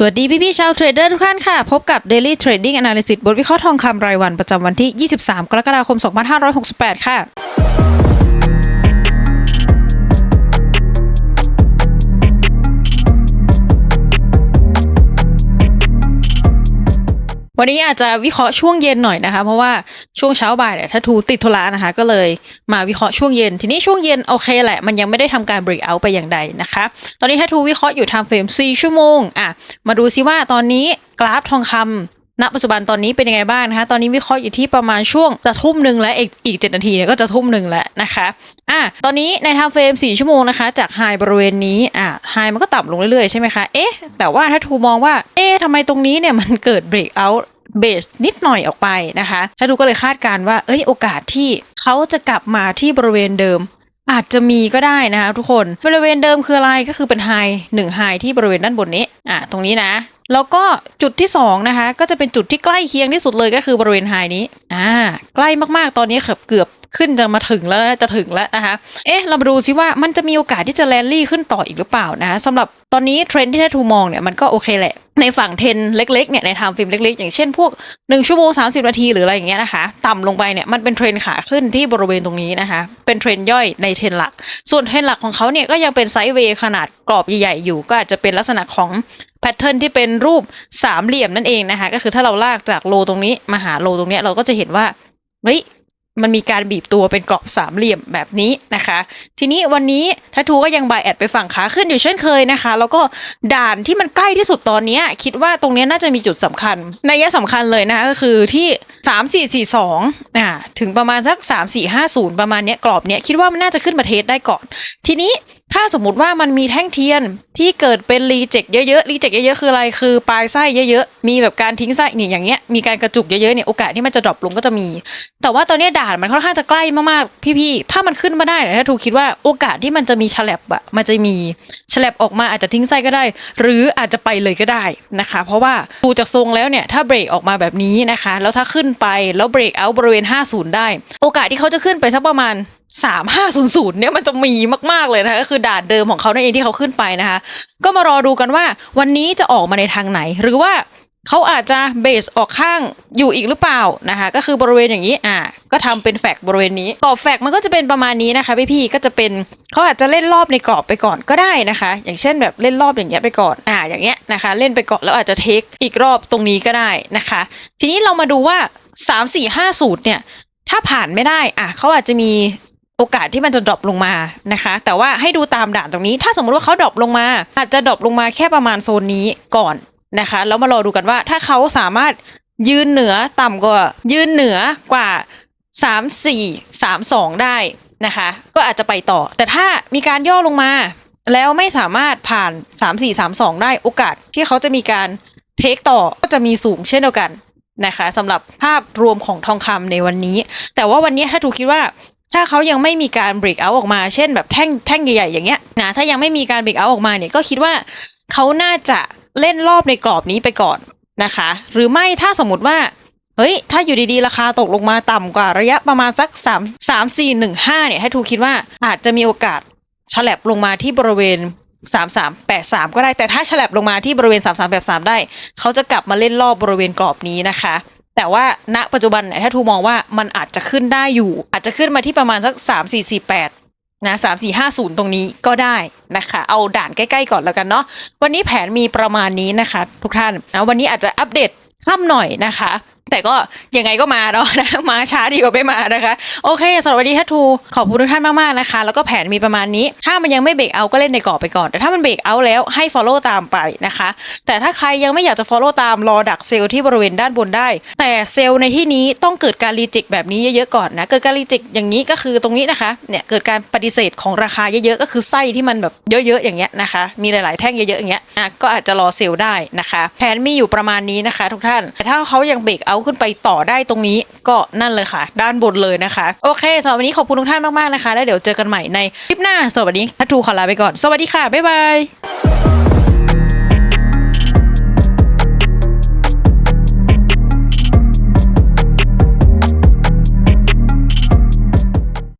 สวัสดีพี่พี่ชาวเทรดเดอร์ทุกท่านค่ะ พบกับ Daily Trading Analysis บทวิเคราะห์ทองคำรายวันประจำวันที่ 23 กรกฎาคม 2568 ค่ะ วันนี้อาจจะวิเคราะห์ช่วงเย็นหน่อยนะคะ เพราะว่าช่วงเช้าบ่ายเนี่ยถ้าทูติดธุระนะคะ ก็เลยมาวิเคราะห์ช่วงเย็น ทีนี้ช่วงเย็นโอเคแหละ มันยังไม่ได้ทำการ break out ไปอย่างใดนะคะ ตอนนี้ถ้าทูวิเคราะห์อยู่ time frame 4ชั่วโมงอะมาดูซิว่าตอนนี้กราฟทองคำ ณปัจจุบันตอนนี้เป็นยังไงบ้างนะคะ ตอนนี้วิเคราะห์อยู่ที่ประมาณช่วงจะทุ่มหนึ่งและอีกอีก7นาทีเนี่ยก็จะทุ่มหนึ่งแล้วนะคะอะตอนนี้ใน time frame 4ชั่วโมงนะคะ จากไฮบริเวณนี้อะไฮมันก็ต่ำลงเรื่อยๆใช่ไหมคะเอ๊ะแต่ว่าถ้าทูมองว่าเอ๊ะทำไมตรงนี้เนี่ยมันเกิด break out เบสนิดหน่อยออกไปนะคะถ้าดูก็เลยคาดการณ์ว่าเอ้ยโอกาสที่เขาจะกลับมาที่บริเวณเดิมอาจจะมีก็ได้นะคะทุกคนบริเวณเดิมคืออะไรก็คือเป็นไฮหนึ่งไฮที่บริเวณด้านบนนี้อะตรงนี้นะ แล้วก็จุดที่สองนะคะก็จะเป็นจุดที่ใกล้เคียงที่สุดเลยก็คือบริเวณไฮนี้อ่าใกล้มากๆตอนนี้เกือบขึ้นจะมาถึงแล้วจะถึงแล้วนะคะ เอ๊ะ เรามาดูซิว่ามันจะมีโอกาสที่จะแลนลี่ขึ้นต่ออีกหรือเปล่านะคะสำหรับตอนนี้เทรนด์ที่ได้ทูมองเนี่ยมันก็โอเคแหละ ในฝั่งเทนเล็กๆเนี่ยในไทม์ฟิล์มเล็กๆ อย่างเช่นพวก 1 ชั่วโมง 30 นาทีหรืออะไรอย่างเงี้ยนะคะ ต่ำลงไปเนี่ยมันเป็นเทรนด์ขาขึ้นที่บริเวณตรงนี้นะคะ เป็นเทรนด์ย่อยในเทรนหลัก ส่วนเทรนหลักของเขาเนี่ยก็ยังเป็นไซด์เวย์ขนาดกรอบใหญ่ๆอยู่ ก็อาจจะเป็นลักษณะของ แพทเทิร์นที่เป็นรูปสามเหลี่ยมนั่นเองนะคะ ก็คือถ้าเราลากจากโลตรงนี้มาหาโลตรงเนี้ยเราก็จะเห็นว่าเฮ้ยมันมีการบีบตัวเป็นกรอบสามเหลี่ยมแบบนี้นะคะ ทีนี้วันนี้ทัทูก็ยังบายแอดไปฝั่งขาขึ้นอยู่เช่นเคยนะคะ แล้วก็ด่านที่มันใกล้ที่สุดตอนนี้คิดว่าตรงเนี้ยน่าจะมีจุดสำคัญนัยสำคัญเลยนะคะก็คือที่ 3 4 4 2อ่าถึงประมาณสัก 3 4 5 0 ประมาณเนี้ยกรอบเนี้ยคิดว่ามันน่าจะขึ้นมาเทสได้ก่อน ทีนี้ ถ้าสมมติว่ามันมีแท่งเทียนที่เกิดเป็นรีเจ็คเยอะๆรีเจ็คเยอะๆคืออะไรคือปลายไส้เยอะๆมีแบบการทิ้งไส้นี่อย่างเงี้ยมีการกระจุกเยอะๆเนี่ยโอกาสที่มันจะดรอปลงก็จะมี แต่ว่าตอนนี้ด่านมันค่อนข้างจะใกล้มากๆพี่ๆถ้ามันขึ้นมาได้เนี่ยถ้าถูคิดว่าโอกาสที่มันจะมีฉลับอะมันจะมีฉลับออกมาอาจจะทิ้งไส้ก็ได้ หรืออาจจะไปเลยก็ได้นะคะ เพราะว่าดูจากทรงแล้วเนี่ยถ้าเบรกออกมาแบบนี้นะคะ แล้วถ้าขึ้นไปแล้วเบรกเอาบริเวณ 50 ได้ โอกาสที่เขาจะขึ้นไปสักประมาณ 3500เนี่ยมันจะมีมากๆเลยนะคะก็คือด่านเดิมของเขานั่นเองที่เขาขึ้นไปนะคะ ก็มารอดูกันว่าวันนี้จะออกมาในทางไหน หรือว่าเขาอาจจะเบสออกข้างอยู่อีกหรือเปล่านะคะ ก็คือบริเวณอย่างนี้อ่าก็ทำเป็นแฟกบริเวณนี้กรอบแฟกมันก็จะเป็นประมาณนี้นะคะพี่พี่ก็จะเป็นเขาอาจจะเล่นรอบในกรอบไปก่อนก็ได้นะคะ อย่างเช่นแบบเล่นรอบอย่างเงี้ยไปก่อนอ่าอย่างเงี้ยนะคะ เล่นไปก่อนแล้วอาจจะเทคอีกรอบตรงนี้ก็ได้นะคะ ทีนี้เรามาดูว่า 3 4 5สูตรเนี่ยถ้าผ่านไม่ได้อะเขาอาจจะมี โอกาสที่มันจะดรอปลงมานะคะ แต่ว่าให้ดูตามด่านตรงนี้ ถ้าสมมุติว่าเขาดรอปลงมา อาจจะดรอปลงมาแค่ประมาณโซนนี้ก่อนนะคะ แล้วมารอดูกันว่าถ้าเขาสามารถยืนเหนือต่ำกว่ายืนเหนือกว่า 3 4 3 2 ได้นะคะ ก็อาจจะไปต่อ แต่ถ้ามีการย่อลงมา แล้วไม่สามารถผ่าน 3 4 3 2 ได้โอกาสที่เขาจะมีการเทคต่อก็จะมีสูงเช่นเดียวกันนะคะสำหรับภาพรวมของทองคำในวันนี้ แต่ว่าวันนี้ถ้าถูกคิดว่า ถ้าเขายังไม่มีการ break out ออกมา เช่นแบบแท่งแท่งใหญ่ๆอย่างเงี้ยนะถ้ายังไม่มีการ break out ออกมาเนี่ยก็คิดว่าเขาน่าจะเล่นรอบในกรอบนี้ไปก่อนนะคะ หรือไม่ถ้าสมมติว่าเฮ้ย ถ้าอยู่ดีๆ ราคาตกลงมาต่ำกว่าระยะประมาณสัก 3 3 4 1 5 เนี่ย ให้ทูคิดว่าอาจจะมีโอกาสฉลับลงมาที่บริเวณ 3383 ก็ได้ แต่ถ้าฉลับลงมาที่บริเวณ 3383 ได้ เขาจะกลับมาเล่นรอบบริเวณกรอบนี้นะคะ แต่ว่าณปัจจุบันเนี่ยถ้าทูมองว่ามันอาจจะขึ้นได้อยู่ อาจจะขึ้นมาที่ประมาณสักสามสี่สี่แปดนะสามสี่ห้าศูนย์ตรงนี้ก็ได้นะคะ เอาด่านใกล้ๆก่อนแล้วกันเนาะวันนี้แผนมีประมาณนี้นะคะ ทุกท่านนะวันนี้อาจจะอัปเดตข้ามหน่อยนะคะ แต่ก็ยังไงก็มาเนาะนะมาช้าดีกว่าไม่มานะคะ โอเคสำหรับวันนี้ทัทูขอบคุณทุกท่านมากๆนะคะ แล้วก็แผนมีประมาณนี้ ถ้ามันยังไม่เบรกเอาก็เล่นในกรอบไปก่อน แต่ถ้ามันเบรกเอาแล้วให้ follow ตามไปนะคะ แต่ถ้าใครยังไม่อยากจะ follow ตามรอดักเซลล์ที่บริเวณด้านบนได้ แต่เซลล์ในที่นี้ต้องเกิดการรีจ็คแบบนี้เยอะๆก่อนนะเกิดการรีจ็คอย่างนี้ก็คือตรงนี้นะคะเนี่ยเกิดการปฏิเสธของราคาเยอะๆก็คือไส้ที่มันแบบเยอะๆอย่างเงี้ยนะคะ มีหลายๆแท่งเยอะๆอย่างเงี้ยอะก็อาจจะรอเซลล์ได้นะคะ แผนมีอยู่ประมาณนี้นะคะ ทุกท่านแต่ถ้าเขายังเบรกเอาขึ้นไปต่อได้ตรงนี้ก็นั่นเลยค่ะ ด้านบนเลยนะคะ โอเคสำหรับวันนี้ขอบคุณทุกท่านมากๆนะคะ แล้วเดี๋ยวเจอกันใหม่ในคลิปหน้าสวัสดีทัทูขอลาไปก่อน สวัสดีค่ะ บ๊ายบาย